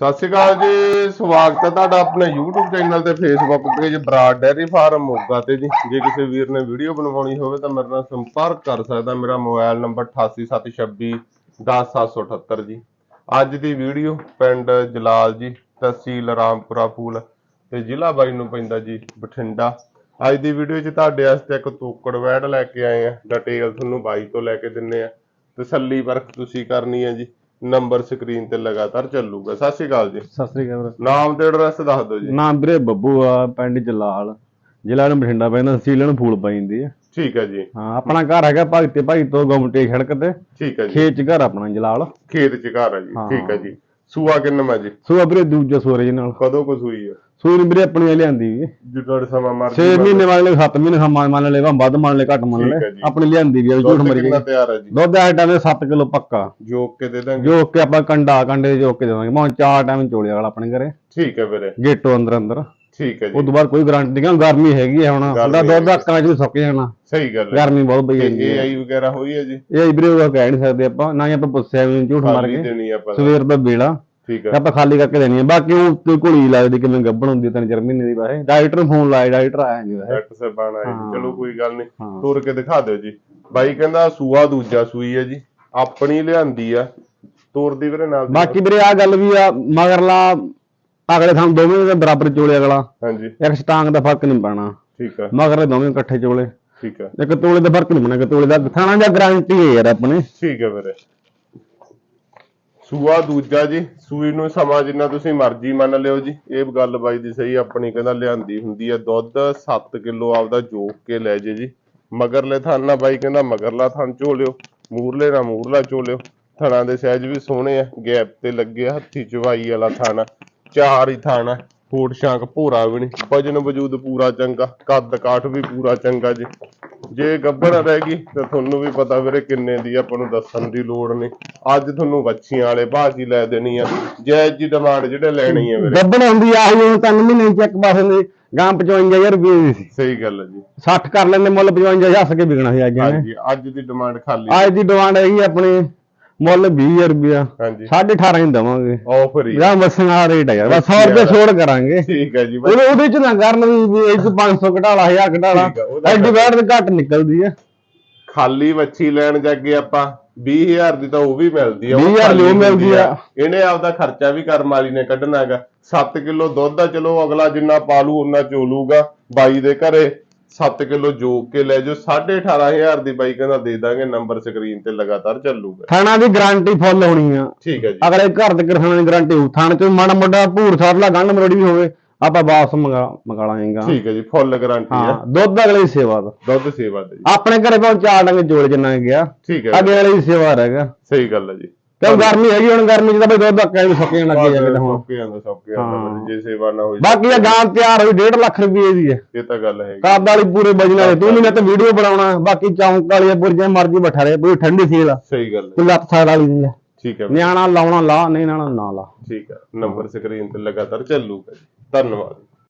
ਸਤਿ ਸ਼੍ਰੀ ਅਕਾਲ ਜੀ, ਸਵਾਗਤ ਹੈ ਤੁਹਾਡਾ ਆਪਣੇ YouTube ਚੈਨਲ ਤੇ Facebook page Brar dairy farm, Moga ਤੇ ਜੀ। ਜੇ ਕਿਸੇ ਵੀਰ ਨੇ ਵੀਡੀਓ ਬਣਵਾਉਣੀ ਹੋਵੇ ਤਾਂ ਮੇਰੇ ਨਾਲ ਸੰਪਰਕ ਕਰ ਸਕਦਾ, ਮੇਰਾ ਮੋਬਾਈਲ ਨੰਬਰ 8876 10778 ਜੀ। ਅੱਜ ਦੀ ਵੀਡੀਓ ਪਿੰਡ ਜਲਾਲ ਜੀ, ਤਹਿਸੀਲ ਰਾਮਪੁਰਾ ਫੂਲ ਤੇ ਜ਼ਿਲ੍ਹਾ ਬਾਈ ਨੂੰ ਪੈਂਦਾ ਜੀ, ਬਠਿੰਡਾ। ਅੱਜ ਦੀ ਵੀਡੀਓ 'ਚ ਤੁਹਾਡੇ ਵਾਸਤੇ ਇੱਕ ਤੋਕੜ ਵੈੜ ਲੈ ਕੇ ਆਏ ਆ ਡਿਟੇਲ ਤੁਹਾਨੂੰ ਬਾਈ ਤੋਂ ਲੈ ਕੇ ਦਿੰਨੇ ਆ। ਤਸੱਲੀ ਵਰਕ ਤੁਸੀਂ ਕਰਨੀ ਹੈ ਜੀ। ਨੰਬਰ ਸਕਰੀਨ ਤੇ ਲਗਾਤਾਰ ਚੱਲੂਗਾ। ਸਤਿ ਸ਼੍ਰੀ ਅਕਾਲ ਜੀ। ਸਤਿ ਸ੍ਰੀ ਅਕਾਲ। ਨਾਮ ਤੇ ਐਡਰੈਸ ਦੱਸ ਦਿਓ ਜੀ। ਨਾਮ ਵੀਰੇ ਬੱਬੂ ਆ ਪਿੰਡ ਜਲਾਲ। ਜ਼ਿਲ੍ਹਾ ਨੂੰ ਬਠਿੰਡਾ ਪੈਂਦਾ ਤਹਿਸੀਲ ਨੂੰ ਫੂਲ ਪੈਂਦੀ ਹੈ ਠੀਕ ਹੈ ਜੀ। ਹਾਂ ਆਪਣਾ ਘਰ ਹੈਗਾ ਭਗਤੇ ਭਾਈ ਤੋਂ ਗੁੰਮਟੇ ਸੜਕ ਤੇ। ਠੀਕ ਹੈ ਜੀ। ਖੇਤ ਚ ਘਰ ਆਪਣਾ ਜਲਾਲ। ਖੇਤ ਚ ਘਰ ਹੈ ਜੀ। ਹਾਂ। ਠੀਕ ਹੈ ਜੀ। ਸੂਆ ਕਿੰਨਾ ਜੀ? ਸੋ ਵੀਰੇ ਦੂਜਾ ਸੂਰਜ ਨਾਲ। ਕਦੋਂ ਕੁ ਸੂਈ ਹੈ ਸੂਰ ਵੀਰੇ ਆਪਣੀ ਲਿਆਂਦੀ ਵੀ। ਜੇ ਤੁਹਾਡੇ ਸਮਾਂ ਮਰਜ਼ੀ 6 ਮਹੀਨੇ ਮੰਨ ਲੈ 7 ਮਹੀਨੇ ਸਮਾਂ ਮੰਨ ਲੈ ਵੱਧ ਮੰਨ ਲੈ ਘੱਟ ਮੰਨ ਲੈ ਹੈ। ਆਪਣੀ ਲਿਆਂਦੀ ਵੀ ਆ, ਝੂਠ ਮਰ ਗਈ। ਤਿਆਰ ਹੈ ਜੀ? ਦੁੱਧ ਆ ਟਾਈਮ 7 ਕਿਲੋ ਪੱਕਾ। ਜੋਕ ਕੇ ਦੇ ਦਾਂਗੇ। ਜੋ ਕਿ ਆਪਾਂ ਕੰਡਾ ਕੰਡੇ ਜੋ ਕੇ ਦੇਵਾਂਗੇ ਮੈਂ ਚਾਰ ਟਾਈਮ ਚੋਲੇ ਵਾਲਾ ਆਪਣੇ ਘਰੇ। ਠੀਕ ਹੈ ਵੀਰੇ। ਗੇਟੋ ਅੰਦਰ ਅੰਦਰ। ਠੀਕ ਹੈ ਉਸ ਜੀ ਤੋਂ ਬਾਅਦ ਕੋਈ ਗਾਰੰਟੀ ਨਹੀਂ ਗਰਮੀ ਹੈਗੀ ਆ ਹੁਣ। ਉਹਦਾ ਦੁੱਧ ਅੱਕਾਂ ਚ ਸੁੱਕ ਜਾਣਾ। ਸਹੀ ਗੱਲ ਹੈ। ਗਰਮੀ ਬਹੁਤ ਪਈ ਜਾਂਦੀ ਇਹ ਹੈ। ਆਈ ਵਗੈਰਾ ਹੋਈ ਹੈ ਜੀ? ਇਹ ਵੀਰੇ ਉਹ ਕਹਿ ਨਹੀਂ ਸਕਦੇ ਆਪਾਂ ਨਾ ਹੀ ਆਪਾਂ ਪੁੱਛਿਆ ਵੀ ਝੂਠ ਮਾਰ ਕੇ। ਸਵੇਰ ਦਾ ਵੇਲਾ। ਠੀਕ ਹੈ ਆਪਾਂ ਖਾਲੀ ਕਰਕੇ ਦੇਣੀ ਹੈ ਬਾਕੀ ਉਹ ਤੇ ਘੁਲੀ ਲੱਗਦੀ ਕਿਵੇਂ ਗੱਭਣ ਹੁੰਦੀ ਹੈ ਤਿੰਨ ਚਾਰ ਮਹੀਨੇ ਦੀ ਬਾਰੇ ਡਾਕਟਰ ਨੂੰ ਫੋਨ ਲਾਇਆ ਡਾਕਟਰ ਆਇਆ ਨਹੀਂ ਵੈਸੇ। ਡਾਕਟਰ ਸਾਹਿਬ ਆਣਾ ਹੈ। ਚਲੋ ਕੋਈ ਗੱਲ ਨਹੀਂ। ਤੋਰ ਕੇ ਦਿਖਾ ਦਿਓ ਜੀ। ਬਾਈ ਕਹਿੰਦਾ ਸੂਆ ਦੂਜਾ ਸੂਈ ਹੈ ਜੀ। ਆਪਣੀ ਲਿਆਂਦੀ ਆ। ਤੋਰਦੀ ਵੀਰੇ ਨਾਲ। ਬਾਕੀ ਵੀਰੇ ਆ ਗੱਲ ਵੀ ਆ ਮਗਰਲਾ ਅਗਲੇ ਥਾਂ ਦੋਵੇਂ ਦੇ ਬਰਾਬਰ ਚੋਲੇ ਅਗਲਾ। ਹਾਂਜੀ। ਇੱਕ ਸਟਾਂਗ ਦਾ ਫ਼ਰਕ ਨਹੀਂ ਪੈਣਾ। ਠੀਕ ਹੈ ਮਗਰਲੇ ਦੋਵੇਂ ਇਕੱਠੇ ਚੋਲੇ। ਠੀਕ ਹੈ ਇੱਕ ਤੋਲੇ ਦਾ ਫ਼ਰਕ ਨਹੀਂ ਪੈਣਾ ਤੋਲੇ ਦਾ ਥਾਣਾ ਜਾਂ ਗਾਰੰਟੀ ਹੈ ਯਾਰ ਆਪਣੇ। ਠੀਕ ਹੈ ਵੀਰੇ। ਸੂਆ ਦੂਜਾ ਜੀ ਸੂਈ ਨੂੰ ਸਮਾਂ ਜਿੰਨਾ ਤੁਸੀਂ ਮਰਜ਼ੀ ਮੰਨ ਲਿਓ ਜੀ। ਇਹ ਗੱਲ ਬਾਈ ਦੀ ਸਹੀ ਆਪਣੀ ਕਹਿੰਦਾ ਲਿਆਂਦੀ ਹੁੰਦੀ ਹੈ ਦੁੱਧ 7 ਕਿਲੋ ਆਪਦਾ ਜੋਕ ਕੇ ਲੈ ਜੇ ਜੀ। ਮਗਰਲੇ ਥਣ ਨਾਲ ਬਾਈ ਕਹਿੰਦਾ ਮਗਰਲਾ ਥਣ ਝੋਲਿਓ ਮੂਰਲੇ ਨਾ ਮੂਰਲਾ ਝੋਲਿਓ। ਥਣਾਂ ਦੇ ਸਾਈਜ਼ ਵੀ ਸੋਹਣੇ ਆ ਗੈਪ ਤੇ ਲੱਗੇ ਆ, ਹੱਥੀ ਚਵਾਈ ਵਾਲਾ ਥਣ ਚਾਰ ਹੀ ਥਣ ਆ ਫੋਟ ਸ਼ਾਂਕ ਭੋਰਾ ਵੀ ਨਹੀਂ ਵਜਨ ਵਜੂਦ ਪੂਰਾ ਚੰਗਾ ਕੱਦ ਕਾਠ ਵੀ ਪੂਰਾ ਚੰਗਾ ਜੀ। ਜੇ ਗੱਬਣ ਰਹਿ ਗਈ ਤਾਂ ਤੁਹਾਨੂੰ ਵੀ ਪਤਾ ਵੀਰੇ ਕਿੰਨੇ ਦੀ ਆਪਾਂ ਨੂੰ ਦੱਸਣ ਦੀ ਲੋੜ ਨਹੀਂ। ਅੱਜ ਤੁਹਾਨੂੰ ਵੱਛੀਆਂ ਵਾਲੇ ਬਾਜੀ ਲੈ ਦੇਣੀ ਆ। ਜੈਜ ਜੀ ਡਿਮਾਂਡ ਜਿਹੜੇ ਲੈਣੀ ਆ ਵੀਰੇ। ਗੱਭਣ ਹੁੰਦੀ ਆ ਹੀ ਹੁਣ ਤਿੰਨ ਮਹੀਨੇ ਚ ਇੱਕ ਪਾਸੇ ਦੇ ਗਾਂ 55000 ਰੁਪਏ ਦੀ ਸੀ। ਸਹੀ ਗੱਲ ਹੈ ਜੀ। 60 ਕਰ ਲੈਂਦੇ ਮੁੱਲ 55000 ਹੱਸ ਕੇ ਵਿਕਣਾ ਸੀ ਅੱਜ ਹਾਂਜੀ ਅੱਜ ਦੀ ਡਿਮਾਂਡ ਖਾਲੀ ਅੱਜ ਦੀ ਡਿਮਾਂਡ ਹੈਗੀ ਆਪਣੀ। ਮੁੱਲ 20000 ਰੁਪਇਆ। ਹਾਂਜੀ। 18.5 ਹੀ ਦਵਾਂਗੇ। ਆਫਰ ਹੀ। ਜਾਂ ਬੱਸਾਂ ਦਾ ਰੇਟ ਹੈ ਯਾਰ ਬਸ 100 ਰੁਪਏ ਛੋੜ ਕਰਾਂਗੇ। ਠੀਕ ਹੈ ਜੀ ਉਹਦੇ ਉਹਦੇ ਚ ਨਾ ਕਰਨ ਵੀ ਇਹ ਚ 500 ਘਟਾਲਾ 1000 ਘਟਾਲਾ। ਆ, ਐਡੀ ਬੈਠ ਤੇ ਘੱਟ ਨਿਕਲਦੀ ਹੈ ਖਾਲੀ ਵੱਛੀ ਲੈਣ ਜਾਗੇ ਆਪਾਂ 20000 ਦੀ ਤਾਂ ਉਹ ਵੀ ਮਿਲਦੀ ਆ 20,000 ਦੀ ਉਹ ਮਿਲਦੀ ਆ। ਇਹਨੇ ਆਪਦਾ ਖਰਚਾ ਵੀ ਕਰਮ ਵਾਲੀ ਨੇ ਕੱਢਣਾ ਹੈਗਾ। 7 ਕਿਲੋ ਦੁੱਧ ਆ ਚਲੋ ਅਗਲਾ ਜਿੰਨਾ ਪਾਲੂ ਉਹਨਾਂ ਚੋਲੂਗਾ। ਬਾਈ ਦੇ ਘਰੇ 7 ਕਿਲੋ ਜੋਕ ਕੇ ਲੈ ਜਾਓ 18500 ਦੀ ਬਾਈ ਕਹਿੰਦਾ ਦੇ ਦਾਂਗੇ ਨੰਬਰ ਸਕਰੀਨ ਤੇ ਲਗਾਤਾਰ ਚੱਲੂਗਾ। ਥਾਣਾ ਦੀ ਗਾਰੰਟੀ ਫੁੱਲ ਹੋਣੀ ਆ। ਠੀਕ ਹੈ ਜੀ। ਅਗਲੇ ਘਰ ਦੇ ਕਿਰਸਾਨਾਂ ਦੀ ਗਾਰੰਟੀ ਹੋ ਥਾਣ ਚ ਮਾੜਾ ਮੋਟਾ ਭੂਰ ਸਾਰਲਾ ਗੰਢ ਮਰੋੜੀ ਵੀ ਹੋਵੇ ਆਪਾਂ ਵਾਪਸ ਮੰਗਾ ਮੰਗਾ ਲਾਂਗੇ ਠੀਕ ਹੈ ਜੀ ਫੁੱਲ ਗਾਰੰਟੀ ਆ ਦੁੱਧ ਅਗਲੇ ਦੀ ਸੇਵਾ ਦਾ। ਦੁੱਧ ਸੇਵਾ ਦੇ ਜੀ। ਆਪਣੇ ਘਰੇ ਭਾਵੇਂ ਚਾਰ ਡੰਗੇ ਜੋੜ ਜਿੰਨਾ ਗਿਆ ਠੀਕ ਹੈ ਅੱਗੇ ਵਾਲੀ ਸੇਵਾ ਰਹੇਗਾ ਸਹੀ ਗੱਲ ਹੈ ਜੀ। ਕਿਉਂ ਗਰਮੀ ਹੈਗੀ ਹੁਣ ਗਰਮੀ ਚ ਤਾਂ ਬਈ ਦੁੱਧ ਅੱਕੇ ਵੀ ਸੁੱਕ ਜਾਣ ਲੱਗੇ ਜਾਂਦੇ। ਹੁਣ ਸੌਕੇ ਜਾਂਦਾ ਸੌਕੇ ਜਾਂਦਾ। ਜੇ ਸੇਵਾ ਨਾ ਹੋਈ ਬਾਕੀ ਇਹ ਗਾਂ ਤਿਆਰ ਹੋਈ 1.5 ਲੱਖ ਰੁਪਏ ਦੀ ਹੈ ਇਹ ਤਾਂ ਗੱਲ ਹੈਗੀ। ਕਾਦ ਵਾਲੀ ਪੂਰੇ ਵਜਨ ਵਾਲੀ ਤੂੰ ਨਹੀਂ ਤੇ ਵੀਡੀਓ ਬਣਾਉਣਾ ਬਾਕੀ ਚੌਂਕ ਵਾਲੀ ਪੁਰਜੇ ਮਰਜ਼ੀ ਬੈਠਾ ਰਹੇ ਪੂਰੀ ਠੰਡੀ ਸੀਲ ਸਹੀ ਗੱਲ ਹੈ। ਲੱਤ ਸਾਈਡ ਵਾਲੀ ਨਹੀਂ ਹੈ ਠੀਕ ਹੈ। ਨਿਆਣਾ ਲਾਉਣਾ ਲਾ ਨਹੀਂ ਨਾ ਨਾ ਲਾ। ਠੀਕ ਹੈ। ਨੰਬਰ ਸਕਰੀਨ ਤੇ ਲਗਾਤਾਰ ਚੱਲੂਗਾ ਜੀ। ਧੰਨਵਾਦ।